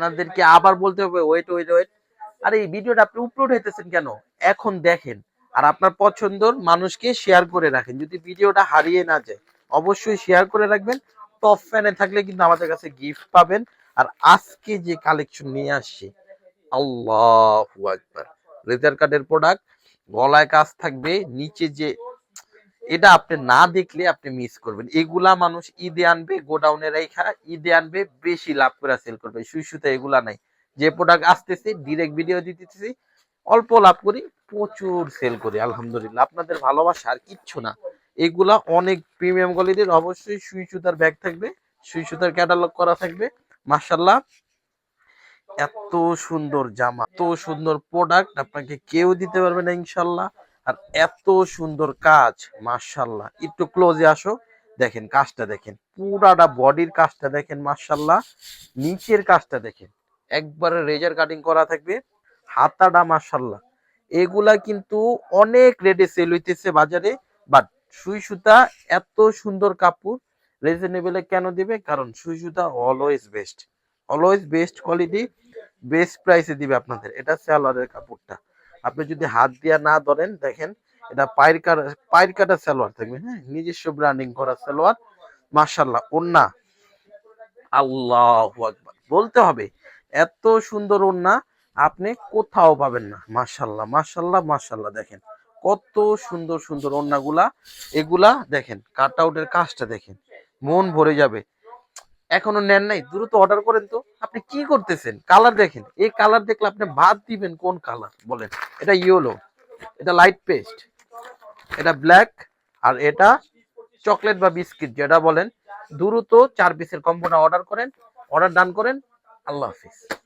আপনাদেরকে আবার বলতে হবে ওয়েট ওয়েট ওয়েট আর, এই ভিডিওটা আপনি আপলোড হইতেছেন কেন? এখন দেখেন। আর আপনার পছন্দর মানুষকে শেয়ার করে রাখেন। যদি ভিডিওটা হারিয়ে না যায়, অবশ্যই শেয়ার করে রাখবেন। টপ ফ্যানে থাকলে কিন্তু আমাদের কাছে গিফট পাবেন। আর আজকে যে কালেকশন নিয়ে আসছি, আল্লাহু আকবার। রেজার কার্ডের প্রোডাক্ট গলায় কাজ থাকবে, নিচে যে এটা আপনি না দেখলে আপনি মিস করবেন। এগুলা মানুষ ঈদে আনবে, গোডাউনে রেখা ঈদে আনবে, বেশি লাভ করে সেল করবে। সুই সুতা এগুলা নাই। যে প্রোডাক্ট আসতেছে ডিরেক্ট ভিডিও দিতেছি, অল্প লাভ করি, প্রচুর সেল করি, আলহামদুলিল্লাহ। আপনাদের ভালোবাসা আর কিচ্ছু না। এগুলা অনেক প্রিমিয়াম কোয়ালিটির অবশ্যই সুই সুতার ব্যাগ থাকবে, সুই সুতার ক্যাটালগ করা থাকবে। মার্শাল্লাহ এত সুন্দর জামা, এত সুন্দর প্রোডাক্ট আপনাকে কেউ দিতে পারবে না ইনশাল্লাহ আর এত সুন্দর কাজ মার্শাল্লাহ একটু ক্লোজে আসো, দেখেন কাজটা দেখেন। পুরাটা বডির কাজটা দেখেন মার্শাল্লাহ নিচের কাজটা দেখেন। একবারে রেজার কাটিং করা থাকবে। হাতাটা মার্শাল্লাহ এগুলা কিন্তু অনেক রেটে সেল হইতেছে বাজারে বাট সুই সুতা এত সুন্দর কাপড় রিজনেবলে কেন দিবে? কারণ সুই সুতা always best always best quality best প্রাইসে দিবে আপনাদের। এটা স্যালোয়ারের কাপড়টা। আপনি যদি হাত দিয়া না ধরেন, দেখেন, এটা পায়ের কাটা পায়ের কাটা সালোয়ার থাকবে হ্যাঁ? নিজস্ব ব্র্যান্ডিং করা সালোয়ার মার্শাল্লাহ ওন্না। আল্লাহ বলতে হবে, এত সুন্দর ওন্না আপনি কোথাও পাবেন না। মার্শাল্লাহ মার্শাল্লাহ মার্শাল্লাহ দেখেন। কত সুন্দর সুন্দর ওন্নাগুলা, এগুলা দেখেন, কাট আউটের কাজটা দেখেন, মন ভরে যাবে। এখনও নেন নাই, দ্রুত অর্ডার করেন তো। আপনি কি করতেছেন? কালার দেখেন। এই কালার দেখলে আপনি ভাত দিবেন কোন কালার বলেন। এটা ইয়েলো এটা লাইট পেস্ট এটা ব্ল্যাক আর এটা চকলেট বা বিস্কিট যেটা বলেন। দ্রুত চার পিসের কম্পোনা অর্ডার করেন। অর্ডার ডান করেন। আল্লাহ হাফিজ।